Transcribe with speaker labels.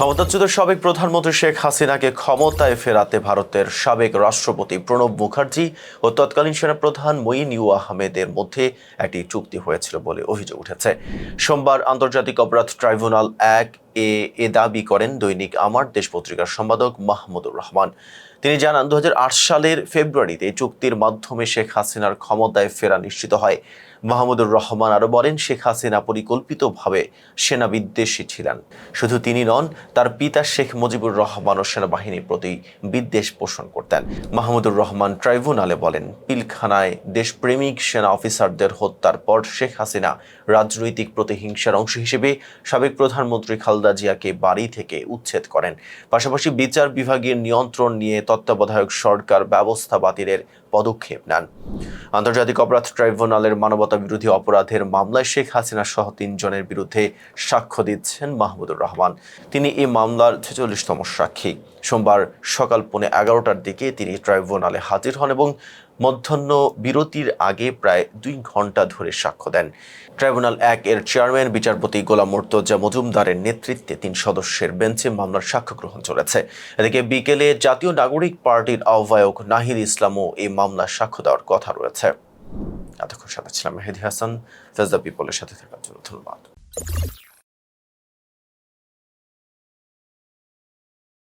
Speaker 1: ক্ষমতাচ্যুত সাবেক প্রধানমন্ত্রী শেখ হাসিনাকে ক্ষমতায় ফেরাতে ভারতের সাবেক রাষ্ট্রপতি প্রণব মুখার্জি ও তৎকালীন সেনাপ্রধান মঈন ইউ আহমেদের মধ্যে একটি চুক্তি হয়েছিল বলে অভিযোগ উঠেছে। সোমবার আন্তর্জাতিক অপরাধ ট্রাইব্যুনাল এক এ এ দাবি করেন দৈনিক আমার দেশ পত্রিকার সম্পাদক মাহমুদুর রহমান। তিনি জানান দু সালের ফেব্রুয়ারিতে চুক্তির মাধ্যমে শেখ হাসিনার ক্ষমতায় ফেরা নিশ্চিত হয়। মাহমুদুর রহমান আরও বলেন, শেখ হাসিনা পরিকল্পিতভাবে সেনা বিদ্বেষী ছিলেন। শুধু তিনি নন, তার পিতা শেখ মুজিবুর রহমানও সেনাবাহিনীর প্রতি বিদ্বেষ পোষণ করতেন। মাহমুদুর রহমান ট্রাইব্যুনালে বলেন, পিলখানায় দেশপ্রেমিক সেনা অফিসারদের হত্যার পর শেখ হাসিনা রাজনৈতিক প্রতিহিংসার অংশ হিসেবে সাবেক প্রধানমন্ত্রী খালেদা জিয়াকে বাড়ি থেকে উচ্ছেদ করেন। পাশাপাশি বিচার বিভাগের নিয়ন্ত্রণ নিয়ে তত্ত্বাবধায়ক সরকার ব্যবস্থা বাতিলের পদক্ষেপ নেন। আন্তর্জাতিক অপরাধ ট্রাইব্যুনালের মানবতা বিরোধী অপরাধের মামলায় শেখ হাসিনা সহ তিনজনের বিরুদ্ধে সাক্ষ্য দিচ্ছেন মাহমুদুর রহমান। তিনি এই মামলার ছেচল্লিশতম সাক্ষী। সোমবার সকাল পৌনে এগারোটার দিকে তিনি ট্রাইব্যুনালে হাজির হন এবং মধ্যাহ্ন বিরতির আগে প্রায় দুই ঘণ্টা ধরে সাক্ষ্য দেন। ট্রাইব্যুনাল এক এর চেয়ারম্যান, বিচারপতি গোলাম মোর্তজা মজুমদারের নেতৃত্বে তিন সদস্যের বেঞ্চে মামলার সাক্ষ্য গ্রহণ চলেছে। এদিকে বিকেলে জাতীয় নাগরিক পার্টির আহ্বায়ক নাহিদ ইসলামও এই মামলার সাক্ষ্য দেওয়ার কথা রয়েছে। এতক্ষণ সাথে ছিলাম মেহেদি হাসান। ফেজদা পিপলের সাথে থাকার জন্য ধন্যবাদ।